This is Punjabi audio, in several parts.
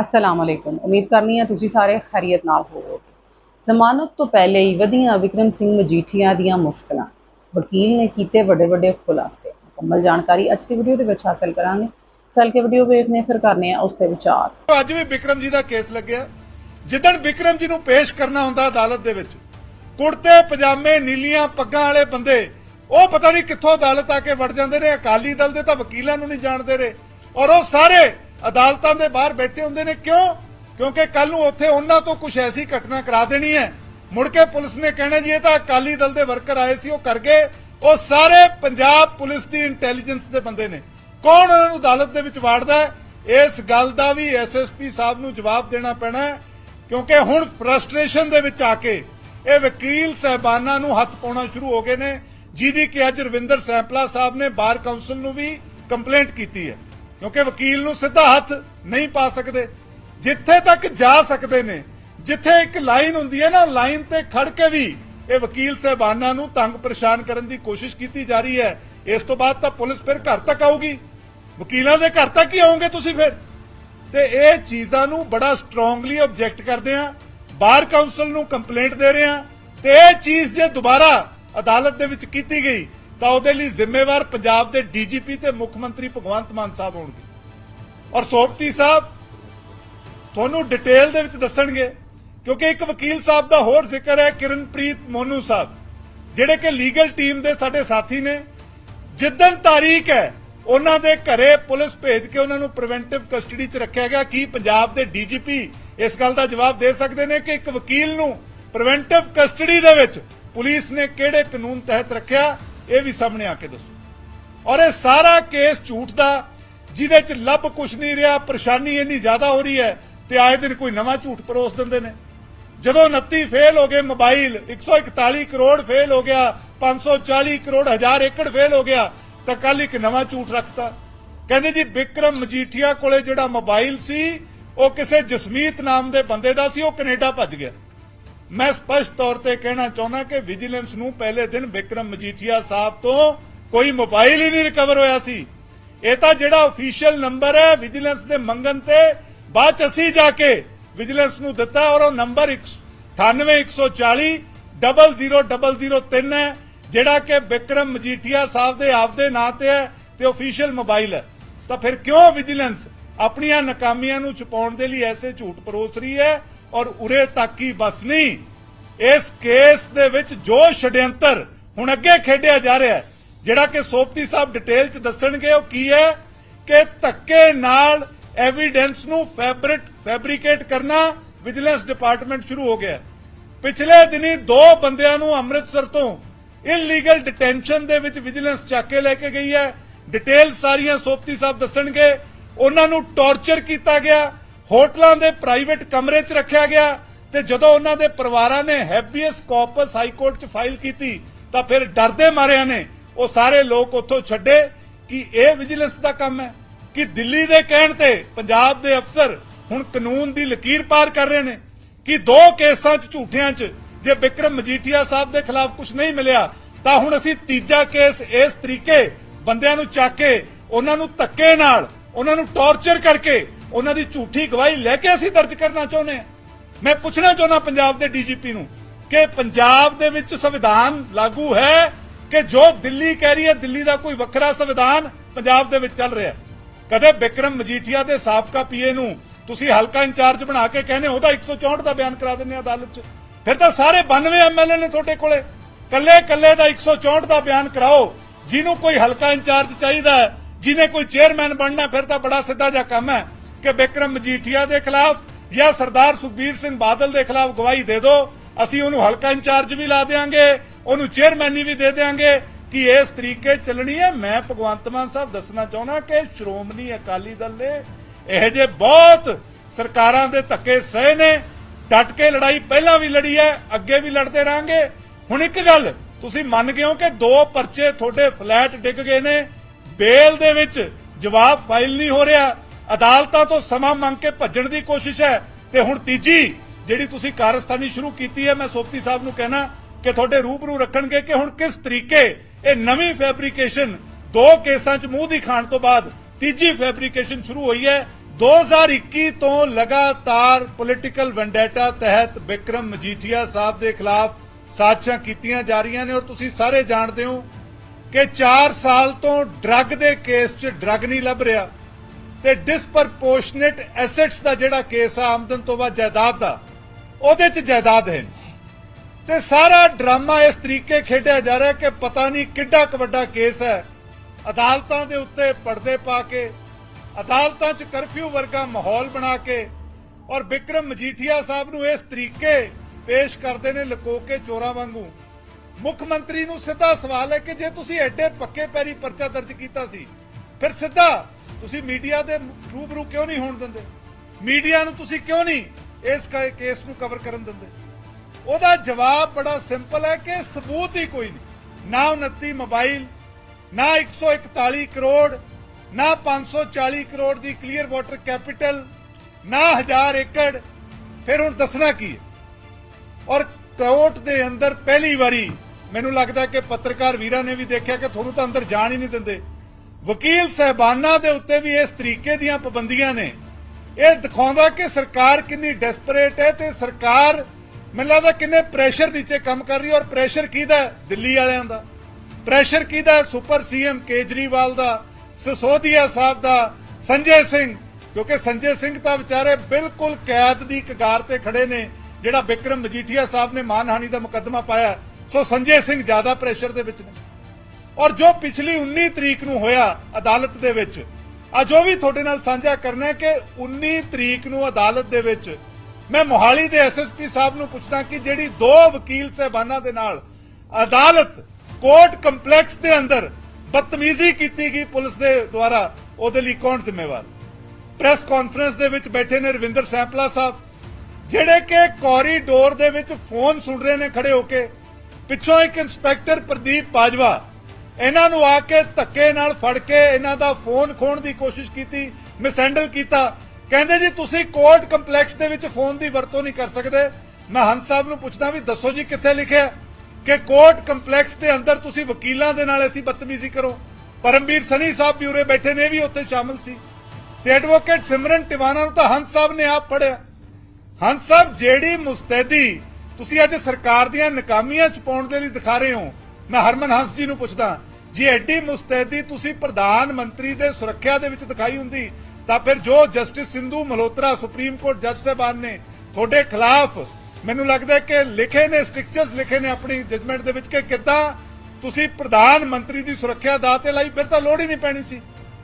ਅਸਲਾਮ ਅਲੈਕੁਮ ਉਮੀਦ ਕਰਨੀ ਹੈ ਤੁਸੀਂ ਸਾਰੇ ਖੈਰੀਅਤ ਨਾਲ ਹੋਵੋਗੇ। ਜ਼ਮਾਨਤ ਤੋਂ ਪਹਿਲੇ ਹੀ ਵਧੀਆਂ ਵਿਕਰਮ ਸਿੰਘ ਮਜੀਠੀਆ ਦੀਆਂ ਮੁਸ਼ਕਲਾਂ। ਵਕੀਲ ਨੇ ਕੀਤੇ ਵੱਡੇ ਵੱਡੇ ਖੁਲਾਸੇ। ਮੁਕੰਮਲ ਜਾਣਕਾਰੀ ਅੱਜ ਦੀ ਵੀਡੀਓ ਦੇ ਵਿੱਚ ਹਾਸਲ ਕਰਾਂਗੇ। ਚੱਲ ਕੇ ਵੀਡੀਓ ਵੇਖਨੇ ਫਿਰ ਕਰਨੇ ਆ ਉਸ ਤੇ ਵਿਚਾਰ। ਅੱਜ ਵੀ ਵਿਕਰਮ ਜੀ ਦਾ ਕੇਸ ਲੱਗਿਆ। ਜਿੱਦਣ ਵਿਕਰਮ ਜੀ ਨੂੰ ਪੇਸ਼ ਕਰਨਾ ਹੁੰਦਾ ਅਦਾਲਤ ਦੇ ਵਿੱਚ, ਕੁੜਤੇ, ਪਜਾਮੇ, ਨੀਲੀਆਂ ਪੱਗਾਂ ਵਾਲੇ ਬੰਦੇ, ਉਹ ਪਤਾ ਨਹੀਂ ਕਿੱਥੋਂ ਅਦਾਲਤ ਆ ਕੇ ਵੜ ਜਾਂਦੇ ਨੇ। ਅਕਾਲੀ ਦਲ ਦੇ ਤਾਂ ਵਕੀਲਾਂ ਨੂੰ ਨਹੀਂ ਜਾਣਦੇ ਰਹੇ। ਔਰ ਉਹ ਸਾਰੇ ਅਦਾਲਤਾਂ ਦੇ ਬਾਹਰ ਬੈਠੇ ਹੁੰਦੇ ਨੇ ਕਿਉਂ? ਕਿਉਂਕਿ ਕੱਲ ਨੂੰ ਉੱਥੇ ਉਹਨਾਂ ਤੋਂ ਕੁਝ ਐਸੀ ਘਟਨਾ ਕਰਾ ਦੇਣੀ ਹੈ। ਮੁੜ ਕੇ ਪੁਲਿਸ ਨੇ ਕਹਿਣਾ ਜੀ, ਇਹ ਤਾਂ ਅਕਾਲੀ ਦਲ ਦੇ ਵਰਕਰ ਆਏ ਸੀ, ਉਹ ਕਰ ਗਏ। ਉਹ ਸਾਰੇ ਪੰਜਾਬ ਪੁਲਿਸ ਦੀ ਇੰਟੈਲੀਜੈਂਸ ਦੇ ਬੰਦੇ ਨੇ। ਕੌਣ ਉਹਨਾਂ ਨੂੰ ਅਦਾਲਤ ਦੇ ਵਿੱਚ ਵਾੜਦਾ ਇਸ ਗੱਲ ਦਾ ਵੀ ਐਸਐਸਪੀ ਸਾਹਿਬ ਨੂੰ ਜਵਾਬ ਦੇਣਾ ਪੈਣਾ ਕਿਉਂਕਿ ਹੁਣ ਫਰਸਟ੍ਰੇਸ਼ਨ ਦੇ ਵਿੱਚ ਆ ਕੇ ਇਹ ਵਕੀਲ ਸਹਿਬਾਨਾਂ ਨੂੰ ਹੱਥ ਪਾਉਣਾ ਸ਼ੁਰੂ ਹੋ ਗਏ ਨੇ, ਜਿਹਦੀ ਕਿ ਅੱਜ ਰਵਿੰਦਰ ਸੈਂਪਲਾ ਸਾਹਿਬ ਨੇ ਬਾਰ ਕਾਉਂਸਲ ਨੂੰ ਵੀ ਕੰਪਲੇਂਟ ਕੀਤੀ ਹੈ। ਕਿਉਂਕਿ ਵਕੀਲ ਨੂੰ ਸਿੱਧਾ ਹੱਥ ਨਹੀਂ ਪਾ ਸਕਦੇ। ਜਿੱਥੇ ਤੱਕ ਜਾ ਸਕਦੇ ਨੇ, ਜਿੱਥੇ ਇੱਕ ਲਾਈਨ ਹੁੰਦੀ ਹੈ ਨਾ, ਲਾਈਨ ਤੇ ਖੜ ਕੇ ਵੀ ਇਹ ਵਕੀਲ ਸਹਿਬਾਨਾਂ ਨੂੰ ਤੰਗ ਪਰੇਸ਼ਾਨ ਕਰਨ ਦੀ ਕੋਸ਼ਿਸ਼ ਕੀਤੀ ਜਾ ਰਹੀ ਹੈ। ਇਸ ਤੋਂ ਬਾਅਦ ਤਾਂ ਪੁਲਿਸ ਫਿਰ ਘਰ ਤੱਕ ਆਊਗੀ। ਵਕੀਲਾਂ ਦੇ ਘਰ ਤੱਕ ਹੀ ਆਉਂਗੇ ਤੁਸੀਂ ਫਿਰ। ਤੇ ਇਹ ਚੀਜ਼ਾਂ ਨੂੰ ਬੜਾ ਸਟਰੋਂਗਲੀ ਆਬਜੈਕਟ ਕਰਦੇ ਆ ਬਾਰ ਕਾਉਂਸਲ ਨੂੰ ਕੰਪਲੇਂਟ ਦੇ ਰਹੇ ਆ ਤੇ ਇਹ ਚੀਜ਼ ਜੇ ਦੁਬਾਰਾ ਅਦਾਲਤ ਦੇ ਵਿੱਚ ਕੀਤੀ ਗਈ ਤਾਂ ਉਹਦੇ ਲਈ ਜ਼ਿੰਮੇਵਾਰ ਪੰਜਾਬ ਦੇ ਡੀਜੀਪੀ ਤੇ ਮੁੱਖ ਮੰਤਰੀ ਭਗਵੰਤ ਮਾਨ ਸਾਹਿਬ ਹੋਣਗੇ। ਔਰ ਸੋਪਤੀ ਸਾਹਿਬ ਤੁਹਾਨੂੰ ਡਿਟੇਲ ਦੇ ਵਿੱਚ ਦੱਸਣਗੇ, ਕਿਉਂਕਿ ਇੱਕ ਵਕੀਲ ਸਾਹਿਬ ਦਾ ਹੋਰ ਜ਼ਿਕਰ ਹੈ ਕਿਰਨਪ੍ਰੀਤ ਮੋਨੂ ਸਾਹਿਬ, ਜਿਹੜੇ ਕਿ ਲੀਗਲ ਟੀਮ ਦੇ ਸਾਡੇ ਸਾਥੀ ਨੇ। ਜਿੱਦਨ ਤਾਰੀਖ ਹੈ, ਉਹਨਾਂ ਦੇ ਘਰੇ ਪੁਲਿਸ ਭੇਜ ਕੇ ਉਹਨਾਂ ਨੂੰ ਪ੍ਰੀਵੈਂਟਿਵ ਕਸਟਡੀ 'ਚ ਰੱਖਿਆ ਗਿਆ। ਕੀ ਪੰਜਾਬ ਦੇ ਡੀਜੀਪੀ ਇਸ ਗੱਲ ਦਾ ਜਵਾਬ ਦੇ ਸਕਦੇ ਨੇ ਕਿ ਇੱਕ ਵਕੀਲ ਨੂੰ ਪ੍ਰੀਵੈਂਟਿਵ ਕਸਟਡੀ ਦੇ ਵਿੱਚ ਪੁਲਿਸ ਨੇ ਕਿਹੜੇ ਕਾਨੂੰਨ ਤਹਿਤ ਰੱਖਿਆ? ਇਹ ਵੀ ਸਾਹਮਣੇ ਆ ਕੇ ਦੱਸੋ। ਔਰ ਇਹ ਸਾਰਾ ਕੇਸ ਝੂਠ ਦਾ, ਜਿਹਦੇ 'ਚ ਲੱਭ ਕੁਛ ਨਹੀਂ ਰਿਹਾ, ਪਰੇਸ਼ਾਨੀ ਇੰਨੀ ਜ਼ਿਆਦਾ ਹੋ ਰਹੀ ਹੈ ਤੇ ਆਏ ਦਿਨ ਕੋਈ ਨਵਾਂ ਝੂਠ ਪਰੋਸ ਦਿੰਦੇ ਨੇ। ਜਦੋਂ 29 ਫੇਲ ਹੋ ਗਏ ਮੋਬਾਈਲ 141 ਕਰੋੜ ਫੇਲ ਹੋ ਗਿਆ 540 ਕਰੋੜ, ਹਜ਼ਾਰ ਏਕੜ ਫੇਲ ਹੋ ਗਿਆ, ਤਾਂ ਕੱਲ ਇੱਕ ਨਵਾਂ ਝੂਠ ਰੱਖਤਾ। ਕਹਿੰਦੇ ਜੀ, ਵਿਕਰਮ ਮਜੀਠੀਆ ਕੋਲੇ ਜਿਹੜਾ ਮੋਬਾਈਲ ਸੀ, ਉਹ ਕਿਸੇ ਜਸਮੀਤ ਨਾਮ ਦੇ ਬੰਦੇ ਦਾ ਸੀ, ਉਹ ਕੈਨੇਡਾ ਭੱਜ ਗਿਆ। ਮੈਂ ਸਪਸ਼ਟ ਤੌਰ ਤੇ ਕਹਿਣਾ ਚਾਹੁੰਦਾ ਕਿ ਵਿਜੀਲੈਂਸ ਨੂੰ ਪਹਿਲੇ ਦਿਨ ਵਿਕਰਮ ਮਜੀਠੀਆ ਸਾਹਿਬ ਤੋਂ ਕੋਈ ਮੋਬਾਈਲ ਹੀ ਨਹੀਂ ਰਿਕਵਰ ਹੋਇਆ ਸੀ। ਇਹ ਤਾਂ ਜਿਹੜਾ ਅਫੀਸ਼ੀਅਲ ਨੰਬਰ ਹੈ, ਵਿਜੀਲੈਂਸ ਦੇ ਮੰਗਣ ਤੇ ਬਾਅਦ ਚ ਅਸੀਂ ਜਾ ਕੇ ਵਿਜੀਲੈਂਸ ਨੂੰ ਦਿੱਤਾ ਔਰ ਉਹ ਨੰਬਰ 98140 00003 ਹੈ, ਜਿਹੜਾ ਕਿ ਵਿਕਰਮ ਮਜੀਠੀਆ ਸਾਹਿਬ ਦੇ ਆਪਦੇ ਨਾਂ ਤੇ ਹੈ ਤੇ ਅਫੀਸ਼ੀਅਲ ਮੋਬਾਈਲ ਹੈ। ਤਾਂ ਫਿਰ ਕਿਉਂ ਵਿਜੀਲੈਂਸ ਆਪਣੀਆਂ ਨਾਕਾਮੀਆਂ ਨੂੰ ਛੁਪਾਉਣ ਦੇ ਲਈ ਐਸੇ ਝੂਠ ਪਰੋਸ ਰਹੀ ਹੈ? ਔਰ ਉਰੇ ਤੱਕ ਹੀ ਬਸ ਨਹੀਂ, ਇਸ ਕੇਸ ਦੇ ਵਿੱਚ ਜੋ ਛਡਿਅੰਤਰ ਹੁਣ ਅੱਗੇ ਖੇਡਿਆ ਜਾ ਰਿਹਾ ਜਿਹੜਾ ਕਿ ਸੋਪਤੀ ਸਾਹਿਬ ਡਿਟੇਲ ਚ ਦੱਸਣਗੇ, ਉਹ ਕੀ ਹੈ? ਕਿ ਧੱਕੇ ਨਾਲ ਐਵੀਡੈਂਸ ਨੂੰ ਫੈਬਰਿਕ ਫੈਬਰੀਕੇਟ ਕਰਨਾ ਵਿਜੀਲੈਂਸ ਡਿਪਾਰਟਮੈਂਟ ਸ਼ੁਰੂ ਹੋ ਗਿਆ ਪਿਛਲੇ ਦਿਨੀ ਦੋ ਬੰਦਿਆਂ ਨੂੰ ਅੰਮ੍ਰਿਤਸਰ ਤੋਂ ਇਲੀਗਲ ਡਿਟੈਂਸ਼ਨ ਦੇ ਵਿੱਚ ਵਿਜੀਲੈਂਸ ਚੱਕ ਕੇ ਲੈ ਕੇ ਗਈ ਹੈ। ਡਿਟੇਲ ਸਾਰੀਆਂ ਸੋਪਤੀ ਸਾਹਿਬ ਦੱਸਣਗੇ। ਉਹਨਾਂ ਨੂੰ ਟੌਰਚਰ ਕੀਤਾ ਗਿਆ। ਹੋਟਲਾਂ ਦੇ ਪ੍ਰਾਈਵੇਟ ਕਮਰੇ 'ਚ ਰੱਖਿਆ ਗਿਆ ਤੇ ਜਦੋਂ ਉਹਨਾਂ ਦੇ ਪਰਿਵਾਰਾਂ ਨੇ ਹੈਬੀਅਸ ਕਾਰਪਸ ਹਾਈ ਕੋਰਟ 'ਚ ਫਾਈਲ ਕੀਤੀ, ਤਾਂ ਫਿਰ ਡਰਦੇ ਮਾਰਿਆਂ ਨੇ ਉਹ ਸਾਰੇ ਲੋਕ ਉੱਥੋਂ ਛੱਡੇ ਕਿ ਇਹ ਵਿਜੀਲੈਂਸ ਦਾ ਕੰਮ ਹੈ, ਕਿ ਦਿੱਲੀ ਦੇ ਕਹਿਣ ਤੇ ਪੰਜਾਬ ਦੇ ਅਫਸਰ ਹੁਣ ਕਾਨੂੰਨ ਦੀ ਲਕੀਰ ਪਾਰ ਕਰ ਰਹੇ ਨੇ, ਕਿ ਦੋ ਕੇਸਾਂ 'ਚ ਝੂਠਿਆਂ 'ਚ ਜੇ ਵਿਕਰਮ ਮਜੀਠੀਆ ਸਾਹਿਬ ਦੇ ਖਿਲਾਫ ਕੁਝ ਨਹੀਂ ਮਿਲਿਆ, ਤਾਂ ਹੁਣ ਅਸੀਂ ਤੀਜਾ ਕੇਸ ਇਸ ਤਰੀਕੇ ਬੰਦਿਆਂ ਨੂੰ ਚੱਕ ਕੇ ਉਹਨਾਂ ਨੂੰ ਧੱਕੇ ਨਾਲ ਉਹਨਾਂ ਨੂੰ ਟੌਰਚਰ ਕਰਕੇ ਉਹਨਾਂ ਦੀ ਝੂਠੀ ਗਵਾਹੀ ਲੈ ਕੇ ਅਸੀਂ ਦਰਜ ਕਰਨਾ ਚਾਹੁੰਦੇ ਹਾਂ। ਮੈਂ ਪੁੱਛਣਾ ਚਾਹੁੰਦਾ ਪੰਜਾਬ ਦੇ ਡੀਜੀਪੀ ਨੂੰ ਕਿ ਪੰਜਾਬ ਦੇ ਵਿੱਚ ਸੰਵਿਧਾਨ ਲਾਗੂ ਹੈ ਕਿ ਜੋ ਦਿੱਲੀ ਕਹਿ ਰਹੀ ਹੈ, ਦਿੱਲੀ ਦਾ ਕੋਈ ਵੱਖਰਾ ਸੰਵਿਧਾਨ ਪੰਜਾਬ ਦੇ ਵਿੱਚ ਚੱਲ ਰਿਹਾ ਕਦੇ ਵਿਕਰਮ ਮਜੀਠੀਆ ਦੇ ਸਾਬਕਾ ਪੀਏ ਨੂੰ ਤੁਸੀਂ ਹਲਕਾ ਇੰਚਾਰਜ ਬਣਾ ਕੇ ਕਹਿੰਦੇ ਉਹਦਾ 164 ਦਾ ਬਿਆਨ ਕਰਾ ਦਿੰਦੇ ਅਦਾਲਤ 'ਚ। ਫਿਰ ਤਾਂ ਸਾਰੇ 92 ਐਮਐਲਏ ਨੇ ਤੁਹਾਡੇ ਕੋਲੇ। ਕੱਲੇ ਕੱਲੇ ਦਾ 164 ਦਾ ਬਿਆਨ ਕਰਾਓ, ਜਿਹਨੂੰ ਕੋਈ ਹਲਕਾ ਇੰਚਾਰਜ ਚਾਹੀਦਾ ਜਿਹਨੇ ਕੋਈ ਚੇਅਰਮੈਨ ਬਣਨਾ ਫਿਰ ਤਾਂ ਬੜਾ ਸਿੱਧਾ ਜਿਹਾ ਕੰਮ ਹੈ ਕਿ ਬਿਕਰਮ ਮਜੀਠੀਆ ਦੇ ਖਿਲਾਫ ਜਾਂ ਸਰਦਾਰ ਸੁਖਬੀਰ ਸਿੰਘ ਬਾਦਲ ਦੇ ਖਿਲਾਫ ਗਵਾਹੀ ਦੇ ਦਿਓ ਅਸੀਂ ਉਹਨੂੰ ਹਲਕਾ ਇੰਚਾਰਜ ਵੀ ਲਾ ਦੇਾਂਗੇ ਉਹਨੂੰ ਚੇਅਰਮੈਨੀ ਵੀ ਦੇ ਦੇਾਂਗੇ ਕਿ ਇਸ ਤਰੀਕੇ ਚੱਲਣੀ ਹੈ। ਮੈਂ ਭਗਵੰਤ ਮਾਨ ਸਾਹਿਬ ਦੱਸਣਾ ਚਾਹੁੰਦਾ ਕਿ ਸ਼੍ਰੋਮਣੀ ਅਕਾਲੀ ਦਲ ਨੇ ਇਹ ਜੇ ਬਹੁਤ ਸਰਕਾਰਾਂ ਦੇ ਧੱਕੇ ਸਹੇ ਨੇ। ਡਟ ਕੇ ਲੜਾਈ ਪਹਿਲਾਂ ਵੀ ਲੜੀ ਹੈ, ਅੱਗੇ ਵੀ ਲੜਦੇ ਰਾਂਗੇ ਹੁਣ ਇੱਕ ਗੱਲ, ਤੁਸੀਂ ਮੰਨ ਗਏ ਹੋ ਕਿ ਦੋ ਪਰਚੇ ਤੁਹਾਡੇ ਫਲੈਟ ਡਿੱਗ ਗਏ ਨੇ। ਬੇਲ ਦੇ ਵਿੱਚ ਜਵਾਬ ਫਾਈਲ ਨਹੀਂ ਹੋ ਰਿਹਾ। ਅਦਾਲਤਾਂ ਤੋਂ ਸਮਾਂ ਮੰਗ ਕੇ ਭੱਜਣ ਦੀ ਕੋਸ਼ਿਸ਼ ਹੈ। ਤੇ ਹੁਣ ਤੀਜੀ, ਜਿਹੜੀ ਤੁਸੀਂ ਕਾਰਸਤਾਨੀ ਸ਼ੁਰੂ ਕੀਤੀ ਹੈ, ਮੈਂ ਸੋਪਤੀ ਸਾਹਿਬ ਨੂੰ ਕਹਿਣਾ ਕਿ ਤੁਹਾਡੇ ਰੂਪ ਰੂਬਰੂ ਰੱਖਣਗੇ ਕਿ ਹੁਣ ਕਿਸ ਤਰੀਕੇ ਇਹ ਨਵੀਂ ਫੈਬਰੀਕੇਸ਼ਨ ਦੋ ਕੇਸਾਂ 'ਚ ਮੂੰਹ ਦੀ ਖਾਣ ਤੋਂ ਬਾਅਦ ਤੀਜੀ ਫੈਬਰੀਕੇਸ਼ਨ ਸ਼ੁਰੂ ਹੋਈ ਹੈ। 2021 ਤੋਂ ਲਗਾਤਾਰ ਪੋਲਿਟੀਕਲ ਵੈਂਡੇਟਾ ਤਹਿਤ ਵਿਕਰਮ ਮਜੀਠੀਆ ਸਾਹਿਬ ਦੇ ਖਿਲਾਫ ਸਾਜ਼ਿਸ਼ਾਂ ਕੀਤੀਆਂ ਜਾ ਰਹੀਆਂ ਨੇ ਔਰ ਤੁਸੀਂ ਸਾਰੇ ਜਾਣਦੇ ਹੋ ਕਿ 4 ਸਾਲ ਤੋਂ ਡਰੱਗ ਦੇ ਕੇਸ 'ਚ ਡਰੱਗ ਨਹੀਂ ਲੱਭ ਰਿਹਾ ਤੇ ਡਿਸਪਰਪੋਰਸ਼ਨੇਟ ਐਸੈਟਸ ਦਾ ਜਿਹੜਾ ਕੇਸ ਆ, ਆਮਦਨ ਤੋਂ ਬਾਅਦ ਜਾਇਦਾਦ ਦਾ, ਉਹਦੇ 'ਚ ਜਾਇਦਾਦ ਹੈ ਤੇ ਸਾਰਾ ਡਰਾਮਾ ਇਸ ਤਰੀਕੇ ਖੇਡਿਆ ਜਾ ਰਿਹਾ ਕਿ ਪਤਾ ਨਹੀਂ ਕਿੱਡਾ ਕੁ ਵੱਡਾ ਕੇਸ ਹੈ। ਅਦਾਲਤਾਂ ਦੇ ਉੱਤੇ ਪਰਦੇ ਪਾ ਕੇ, ਅਦਾਲਤਾਂ 'ਚ ਕਰਫਿਊ ਵਰਗਾ ਮਾਹੌਲ ਬਣਾ ਕੇ ਔਰ ਵਿਕਰਮ ਮਜੀਠੀਆ ਸਾਹਿਬ ਨੂੰ ਇਸ ਤਰੀਕੇ ਪੇਸ਼ ਕਰਦੇ ਨੇ ਲੁਕੋ ਕੇ ਚੋਰਾਂ ਵਾਂਗੂ। ਮੁੱਖ ਮੰਤਰੀ ਨੂੰ ਸਿੱਧਾ ਸਵਾਲ ਹੈ ਕਿ ਜੇ ਤੁਸੀਂ ਐਡੇ ਪੱਕੇ ਪੈਰੀ ਪਰਚਾ ਦਰਜ ਕੀਤਾ ਸੀ, ਫਿਰ ਸਿੱਧਾ ਤੁਸੀਂ ਮੀਡੀਆ ਦੇ ਰੂਬਰੂ ਕਿਉਂ ਨਹੀਂ ਹੋਣ ਦਿੰਦੇ? ਮੀਡੀਆ ਨੂੰ ਤੁਸੀਂ ਕਿਉਂ ਨਹੀਂ ਇਸ ਕੇਸ ਨੂੰ ਕਵਰ ਕਰਨ ਦਿੰਦੇ? ਉਹਦਾ ਜਵਾਬ ਬੜਾ ਸਿੰਪਲ ਹੈ ਕਿ ਸਬੂਤ ਹੀ ਕੋਈ ਨਹੀਂ। ਨਾ 29 ਮੋਬਾਈਲ, ਨਾ 141 ਕਰੋੜ, ਨਾ 540 ਕਰੋੜ ਦੀ ਕਲੀਅਰ ਵਾਟਰ ਕੈਪੀਟਲ ਨਾ 1000 ਏਕੜ। ਫਿਰ ਹੁਣ ਦੱਸਣਾ ਕੀ ਹੈ? ਔਰ ਕੋਰਟ ਦੇ ਅੰਦਰ ਪਹਿਲੀ ਵਾਰੀ ਮੈਨੂੰ ਲੱਗਦਾ ਕਿ ਪੱਤਰਕਾਰ ਵੀਰਾਂ ਨੇ ਵੀ ਦੇਖਿਆ ਕਿ ਤੁਹਾਨੂੰ ਤਾਂ ਅੰਦਰ ਜਾਣ ਹੀ ਨਹੀਂ ਦਿੰਦੇ। ਵਕੀਲ ਸਹਿਬਾਨਾਂ ਦੇ ਉੱਤੇ ਵੀ ਇਸ ਤਰੀਕੇ ਦੀਆਂ ਪਾਬੰਦੀਆਂ ਨੇ। ਇਹ ਦਿਖਾਉਂਦਾ ਕਿ ਸਰਕਾਰ ਕਿੰਨੀ ਡੈਸਪਰੇਟ ਹੈ ਤੇ ਸਰਕਾਰ ਮੈਨੂੰ ਲੱਗਦਾ ਕਿੰਨੇ ਪ੍ਰੈਸ਼ਰ ਨੀਚੇ ਕੰਮ ਕਰ ਰਹੀ ਹੈ। ਔਰ ਪ੍ਰੈਸ਼ਰ ਕਿਹਦਾ ਹੈ? ਦਿੱਲੀ ਵਾਲਿਆਂ ਦਾ। ਪ੍ਰੈਸ਼ਰ ਕਿਹਦਾ ਸੁਪਰ ਸੀਐਮ ਕੇਜਰੀਵਾਲ ਦਾ, ਸਸੋਦੀਆ ਸਾਹਿਬ ਦਾ, ਸੰਜੇ ਸਿੰਘ। ਕਿਉਂਕਿ ਸੰਜੇ ਸਿੰਘ ਤਾਂ ਵਿਚਾਰੇ ਬਿਲਕੁਲ ਕੈਦ ਦੀ ਕਗਾਰ ਤੇ ਖੜੇ ਨੇ, ਜਿਹੜਾ ਵਿਕਰਮ ਮਜੀਠੀਆ ਸਾਹਿਬ ਨੇ ਮਾਨਹਾਨੀ ਦਾ ਮੁਕੱਦਮਾ ਪਾਇਆ। ਸੋ ਸੰਜੇ ਸਿੰਘ ਜ਼ਿਆਦਾ ਪ੍ਰੈਸ਼ਰ ਦੇ ਵਿੱਚ ਨੇ। ਔਰ ਜੋ ਪਿਛਲੀ 19 ਤਰੀਕ ਨੂੰ ਹੋਇਆ ਅਦਾਲਤ ਦੇ ਵਿੱਚ ਆ ਜੋ ਵੀ ਤੁਹਾਡੇ ਨਾਲ ਸਾਂਝਾ ਕਰਨਾ ਕਿ 19 ਤਰੀਕ ਨੂੰ ਅਦਾਲਤ ਦੇ ਵਿੱਚ ਮੈਂ ਮੋਹਾਲੀ ਦੇ ਐਸਐਸਪੀ ਸਾਹਿਬ ਨੂੰ ਪੁੱਛਦਾ ਕਿ ਜਿਹੜੀ ਦੋ ਵਕੀਲ ਸਹਿਬਾਨਾਂ ਦੇ ਨਾਲ ਅਦਾਲਤ ਕੋਰਟ ਕੰਪਲੈਕਸ ਦੇ ਅੰਦਰ ਬਦਤਮੀਜ਼ੀ ਕੀਤੀ ਗਈ ਪੁਲਿਸ ਦੇ ਦੁਆਰਾ, ਉਹਦੇ ਲਈ ਕੌਣ ਜ਼ਿੰਮੇਵਾਰ? ਪ੍ਰੈਸ ਕਾਨਫਰੰਸ ਦੇ ਵਿੱਚ ਬੈਠੇ ਨੇ ਰਵਿੰਦਰ ਸੈਂਪਲਾ ਸਾਹਿਬ, ਜਿਹੜੇ ਕਿ ਕੋਰੀਡੋਰ ਦੇ ਵਿੱਚ ਫੋਨ ਸੁਣ ਰਹੇ ਨੇ ਖੜੇ ਹੋ ਕੇ ਪਿੱਛੋਂ ਇੱਕ ਇੰਸਪੈਕਟਰ ਪ੍ਰਦੀਪ ਬਾਜਵਾ, ਇਹਨਾਂ ਨੂੰ ਆ ਕੇ ਧੱਕੇ ਨਾਲ ਫੜ ਕੇ ਇਹਨਾਂ ਦਾ ਫੋਨ ਖੋਣ ਦੀ ਕੋਸ਼ਿਸ਼ ਕੀਤੀ ਮਿਸਹੈਂਡਲ ਕੀਤਾ। ਕਹਿੰਦੇ ਜੀ, ਤੁਸੀਂ ਕੋਰਟ ਕੰਪਲੈਕਸ ਦੇ ਵਿੱਚ ਫੋਨ ਦੀ ਵਰਤੋਂ ਨਹੀਂ ਕਰ ਸਕਦੇ। ਮੈਂ ਹੰਸ ਸਾਹਿਬ ਨੂੰ ਪੁੱਛਦਾ ਵੀ ਦੱਸੋ ਜੀ, ਕਿੱਥੇ ਲਿਖਿਆ ਕਿ ਕੋਰਟ ਕੰਪਲੈਕਸ ਦੇ ਅੰਦਰ ਤੁਸੀਂ ਵਕੀਲਾਂ ਦੇ ਨਾਲ ਐਸੀ ਬਦਤਮੀਜ਼ੀ ਕਰੋ। ਪਰਮਵੀਰ ਸਨੀ ਸਾਹਿਬ ਵੀ ਉਰੇ ਬੈਠੇ ਨੇ ਇਹ ਵੀ ਉੱਥੇ ਸ਼ਾਮਲ ਸੀ। ਤੇ ਐਡਵੋਕੇਟ ਸਿਮਰਨ ਟਿਵਾਣਾ ਨੂੰ ਤਾਂ ਹੰਸ ਸਾਹਿਬ ਨੇ ਆਪ ਫੜਿਆ। ਹੰਸ ਸਾਹਿਬ, ਜਿਹੜੀ ਮੁਸਤੈਦੀ ਤੁਸੀਂ ਅੱਜ ਸਰਕਾਰ ਦੀਆਂ ਨਾਕਾਮੀਆਂ ਚ ਦੇ ਲਈ ਦਿਖਾ ਰਹੇ ਹੋ। ਮੈਂ ਹਰਮਨ ਹੰਸ ਜੀ ਨੂੰ ਪੁੱਛਦਾ ਜੀ ਐਡੀ ਮੁਸਤੈਦੀ ਤੁਸੀਂ ਪ੍ਰਧਾਨ ਮੰਤਰੀ ਦੇ ਸੁਰੱਖਿਆ ਦੇ ਵਿੱਚ ਦਿਖਾਈ ਹੁੰਦੀ, ਤਾਂ ਫਿਰ ਜੋ justice Sindhu Malhotra supreme court ਜੱਜ ਸਾਹਿਬਾਨ ਨੇ ਤੁਹਾਡੇ ਖਿਲਾਫ ਮੈਨੂੰ ਲੱਗਦਾ ਕਿ ਲਿਖੇ ਨੇ, ਸਟ੍ਰਿਕਚਰਸ ਲਿਖੇ ਨੇ ਆਪਣੀ ਜਜਮੈਂਟ ਦੇ ਵਿੱਚ ਕਿ ਕਿੱਦਾਂ ਤੁਸੀਂ ਪ੍ਰਧਾਨ ਮੰਤਰੀ ਦੀ ਸੁਰੱਖਿਆ ਦਾ ਤੇ ਲਈ, ਫਿਰ ਤਾਂ ਲੋੜ ਹੀ ਨਹੀਂ ਪੈਣੀ ਸੀ।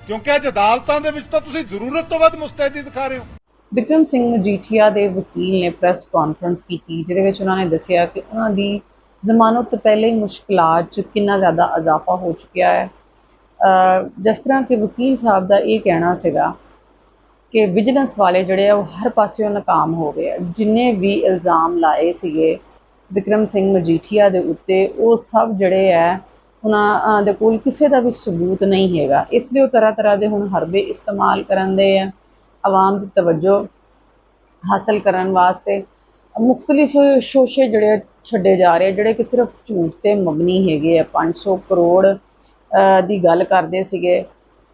ਕਿਉਂਕਿ ਅੱਜ ਅਦਾਲਤਾਂ ਦੇ ਵਿੱਚ ਤਾਂ ਤੁਸੀਂ ਜ਼ਰੂਰਤ ਤੋਂ ਵੱਧ ਮੁਸਤੈਦੀ ਦਿਖਾ ਰਹੇ ਹੋ। ਵਿਕਰਮ ਸਿੰਘ ਮਜੀਠੀਆ ਦੇ ਵਕੀਲ ਨੇ ਪ੍ਰੈਸ ਕਾਨਫਰੰਸ ਕੀਤੀ, ਜਿਹਦੇ ਵਿੱਚ ਉਹਨਾਂ ਨੇ ਦੱਸਿਆ ਕਿ ਉਹਨਾਂ ਦੀ ਜ਼ਮਾਨਤ ਤੋਂ ਪਹਿਲੇ ਹੀ ਮੁਸ਼ਕਲਾਂ 'ਚ ਕਿੰਨਾ ਜ਼ਿਆਦਾ ਇਜ਼ਾਫਾ ਹੋ ਚੁੱਕਿਆ ਹੈ। ਜਿਸ ਤਰ੍ਹਾਂ ਕਿ ਵਕੀਲ ਸਾਹਿਬ ਦਾ ਇਹ ਕਹਿਣਾ ਸੀਗਾ ਕਿ ਵਿਜੀਲੈਂਸ ਵਾਲੇ ਜਿਹੜੇ ਆ, ਉਹ ਹਰ ਪਾਸਿਓਂ ਨਾਕਾਮ ਹੋ ਗਏ ਆ। ਜਿੰਨੇ ਵੀ ਇਲਜ਼ਾਮ ਲਾਏ ਸੀਗੇ ਵਿਕਰਮ ਸਿੰਘ ਮਜੀਠੀਆ ਦੇ ਉੱਤੇ, ਉਹ ਸਭ ਜਿਹੜੇ ਆ, ਉਹਨਾਂ ਦੇ ਕੋਲ ਕਿਸੇ ਦਾ ਵੀ ਸਬੂਤ ਨਹੀਂ ਹੈਗਾ। ਇਸ ਲਈ ਉਹ ਤਰ੍ਹਾਂ ਤਰ੍ਹਾਂ ਦੇ ਹੁਣ ਹਰਬੇ ਇਸਤੇਮਾਲ ਕਰਨ ਦੇ ਆ। ਆਵਾਮ ਦੀ ਤਵੱਜੋ ਹਾਸਲ ਕਰਨ ਵਾਸਤੇ ਮੁxtਲਿਫ ਸ਼ੋਸ਼ੇ ਜਿਹੜੇ ਛੱਡੇ ਜਾ ਰਹੇ ਆ, ਜਿਹੜੇ ਕਿ ਸਿਰਫ ਝੂਠ ਤੇ ਮਬਨੀ ਹੈਗੇ ਆ। 500 ਕਰੋੜ ਦੀ ਗੱਲ ਕਰਦੇ ਸੀਗੇ।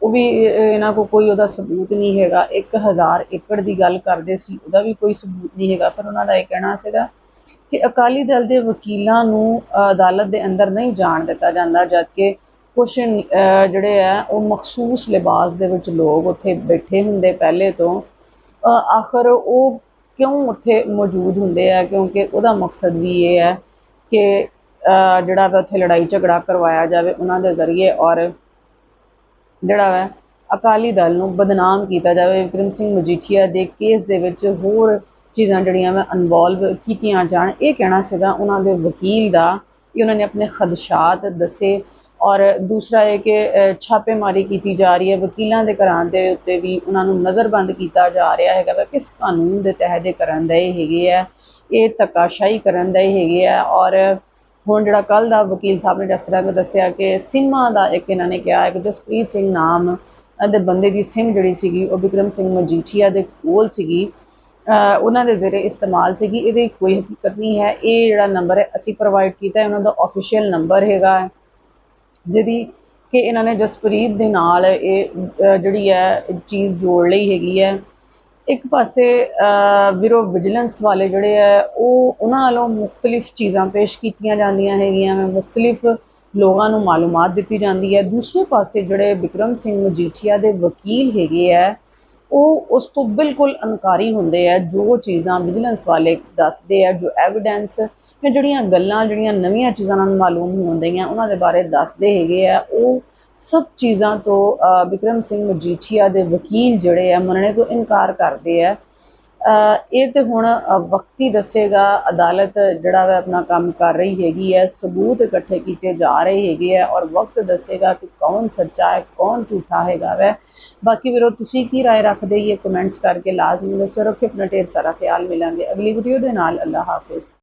ਉਹ ਵੀ ਇਹਨਾਂ ਕੋਲ ਕੋਈ ਉਹਦਾ ਸਬੂਤ ਨਹੀਂ ਹੈਗਾ। 1000 ਏਕੜ ਦੀ ਗੱਲ ਕਰਦੇ ਸੀ ਉਹਦਾ ਵੀ ਕੋਈ ਸਬੂਤ ਨਹੀਂ ਹੈਗਾ। ਪਰ ਉਹਨਾਂ ਦਾ ਇਹ ਕਹਿਣਾ ਸੀਗਾ ਕਿ ਅਕਾਲੀ ਦਲ ਦੇ ਵਕੀਲਾਂ ਨੂੰ ਅਦਾਲਤ ਦੇ ਅੰਦਰ ਨਹੀਂ ਜਾਣ ਦਿੱਤਾ ਜਾਂਦਾ ਜਦਕਿ ਕੁਝ ਜਿਹੜੇ ਆ, ਉਹ ਮਖਸੂਸ ਲਿਬਾਸ ਦੇ ਵਿੱਚ ਲੋਕ ਉੱਥੇ ਬੈਠੇ ਹੁੰਦੇ ਪਹਿਲੇ ਤੋਂ। ਆਖਰ ਉਹ ਕਿਉਂ ਉੱਥੇ ਮੌਜੂਦ ਹੁੰਦੇ ਆ? ਕਿਉਂਕਿ ਉਹਦਾ ਮਕਸਦ ਵੀ ਇਹ ਹੈ ਕਿ ਜਿਹੜਾ ਵਾ ਉੱਥੇ ਲੜਾਈ ਝਗੜਾ ਕਰਵਾਇਆ ਜਾਵੇ ਉਹਨਾਂ ਦੇ ਜ਼ਰੀਏ ਔਰ ਜਿਹੜਾ ਵਾ ਅਕਾਲੀ ਦਲ ਨੂੰ ਬਦਨਾਮ ਕੀਤਾ ਜਾਵੇ। ਵਿਕਰਮ ਸਿੰਘ ਮਜੀਠੀਆ ਦੇ ਕੇਸ ਦੇ ਵਿੱਚ ਹੋਰ ਚੀਜ਼ਾਂ ਜਿਹੜੀਆਂ ਵਾ ਇਨਵੋਲਵ ਕੀਤੀਆਂ ਜਾਣ। ਇਹ ਕਹਿਣਾ ਸੀਗਾ ਉਹਨਾਂ ਦੇ ਵਕੀਲ ਦਾ ਕਿ ਉਹਨਾਂ ਨੇ ਆਪਣੇ ਖਦਸ਼ਾਤ ਦੱਸੇ ਔਰ ਦੂਸਰਾ ਇਹ ਕਿ ਛਾਪੇਮਾਰੀ ਕੀਤੀ ਜਾ ਰਹੀ ਹੈ। ਵਕੀਲਾਂ ਦੇ ਘਰਾਂ ਦੇ ਉੱਤੇ ਵੀ ਉਹਨਾਂ ਨੂੰ ਨਜ਼ਰਬੰਦ ਕੀਤਾ ਜਾ ਰਿਹਾ ਹੈਗਾ ਵਾ। ਕਿਸ ਕਾਨੂੰਨ ਦੇ ਤਹਿਤ ਇਹ ਕਰਨ ਦੇ ਹੈਗੇ ਆ? ਇਹ ਧੱਕਾਸ਼ਾਹੀ ਕਰਨ ਦੇ ਹੈਗੇ ਆ। ਔਰ ਹੁਣ ਜਿਹੜਾ ਕੱਲ ਦਾ ਵਕੀਲ ਸਾਹਿਬ ਨੇ ਜਿਸ ਤਰ੍ਹਾਂ ਕਿ ਦੱਸਿਆ ਕਿ ਸਿੰਮਾਂ ਦਾ ਇੱਕ ਇਹਨਾਂ ਨੇ ਕਿਹਾ ਕਿ ਜਸਪ੍ਰੀਤ ਸਿੰਘ ਨਾਮ ਦੇ ਬੰਦੇ ਦੀ ਸਿਮ ਜਿਹੜੀ ਸੀਗੀ, ਉਹ ਵਿਕਰਮ ਸਿੰਘ ਮਜੀਠੀਆ ਦੇ ਕੋਲ ਸੀਗੀ। ਉਹਨਾਂ ਦੇ ਜ਼ਰੀਏ ਇਸਤੇਮਾਲ ਸੀਗੀ। ਇਹਦੀ ਕੋਈ ਹਕੀਕਤ ਨਹੀਂ ਹੈ। ਇਹ ਜਿਹੜਾ ਨੰਬਰ ਹੈ, ਅਸੀਂ ਪ੍ਰੋਵਾਈਡ ਕੀਤਾ ਹੈ। ਉਹਨਾਂ ਦਾ ਆਫੀਸ਼ੀਅਲ ਨੰਬਰ ਹੈਗਾ ਜਿਹਦੀ ਕਿ ਇਹਨਾਂ ਨੇ ਜਸਪ੍ਰੀਤ ਦੇ ਨਾਲ ਇਹ ਜਿਹੜੀ ਹੈ ਚੀਜ਼ ਜੋੜ ਲਈ ਹੈਗੀ ਹੈ। ਇੱਕ ਪਾਸੇ ਬਿਊਰੋ ਵਿਜੀਲੈਂਸ ਵਾਲੇ ਜਿਹੜੇ ਆ ਉਹ ਉਹਨਾਂ ਵੱਲੋਂ ਮੁxtਲਿਫ ਚੀਜ਼ਾਂ ਪੇਸ਼ ਕੀਤੀਆਂ ਜਾਂਦੀਆਂ ਹੈਗੀਆਂ ਮੈਂ ਮੁxtਲਿਫ ਲੋਕਾਂ ਨੂੰ ਮਾਲੂਮਾਤ ਦਿੱਤੀ ਜਾਂਦੀ ਹੈ। ਦੂਸਰੇ ਪਾਸੇ ਜਿਹੜੇ ਵਿਕਰਮ ਸਿੰਘ ਮਜੀਠੀਆ ਦੇ ਵਕੀਲ ਹੈਗੇ ਆ ਉਹ ਉਸ ਤੋਂ ਬਿਲਕੁਲ ਅਨਕਾਰੀ ਹੁੰਦੇ ਆ ਜੋ ਚੀਜ਼ਾਂ ਵਿਜੀਲੈਂਸ ਵਾਲੇ ਦੱਸਦੇ ਆ ਜੋ ਐਵੀਡੈਂਸ ਜਾਂ ਜਿਹੜੀਆਂ ਗੱਲਾਂ ਜਿਹੜੀਆਂ ਨਵੀਆਂ ਚੀਜ਼ਾਂ ਉਹਨਾਂ ਨੂੰ ਮਾਲੂਮ ਹੁੰਦੀਆਂ ਉਹਨਾਂ ਦੇ ਬਾਰੇ ਦੱਸਦੇ ਹੈਗੇ ਆ ਉਹ ਸਭ ਚੀਜ਼ਾਂ ਤੋਂ ਅ, ਵਿਕਰਮ ਸਿੰਘ ਮਜੀਠੀਆ ਦੇ ਵਕੀਲ ਜਿਹੜੇ ਆ ਮੰਨਣੇ ਤੋਂ ਇਨਕਾਰ ਕਰਦੇ ਆ ਅ, ਇਹ ਤੇ ਹੁਣ ਅ, ਵਕਤ ਹੀ ਦੱਸੇਗਾ ਅਦਾਲਤ ਜਿਹੜਾ ਵਾ ਆਪਣਾ ਕੰਮ ਕਰ ਰਹੀ ਹੈਗੀ ਹੈ ਸਬੂਤ ਇਕੱਠੇ ਕੀਤੇ ਜਾ ਰਹੇ ਹੈਗੇ ਆ ਔਰ ਵਕਤ ਦੱਸੇਗਾ ਕਿ ਕੌਣ ਸੱਚਾ ਹੈ ਕੌਣ ਝੂਠਾ ਹੈਗਾ ਵੈ ਬਾਕੀ ਵੀਰੋ ਤੁਸੀਂ ਕੀ رائے ਰੱਖਦੇ ਇਹ ਕਮੈਂਟਸ ਕਰਕੇ ਲਾਜ਼ਮੀ ਦੱਸੋ ਰੱਖੋ ਆਪਣਾ ਢੇਰ ਸਾਰਾ ਖਿਆਲ ਮਿਲਾਂਗੇ ਅਗਲੀ ਵੀਡੀਓ ਦੇ ਨਾਲ ਅੱਲਾਹ ਹਾਫਿਜ਼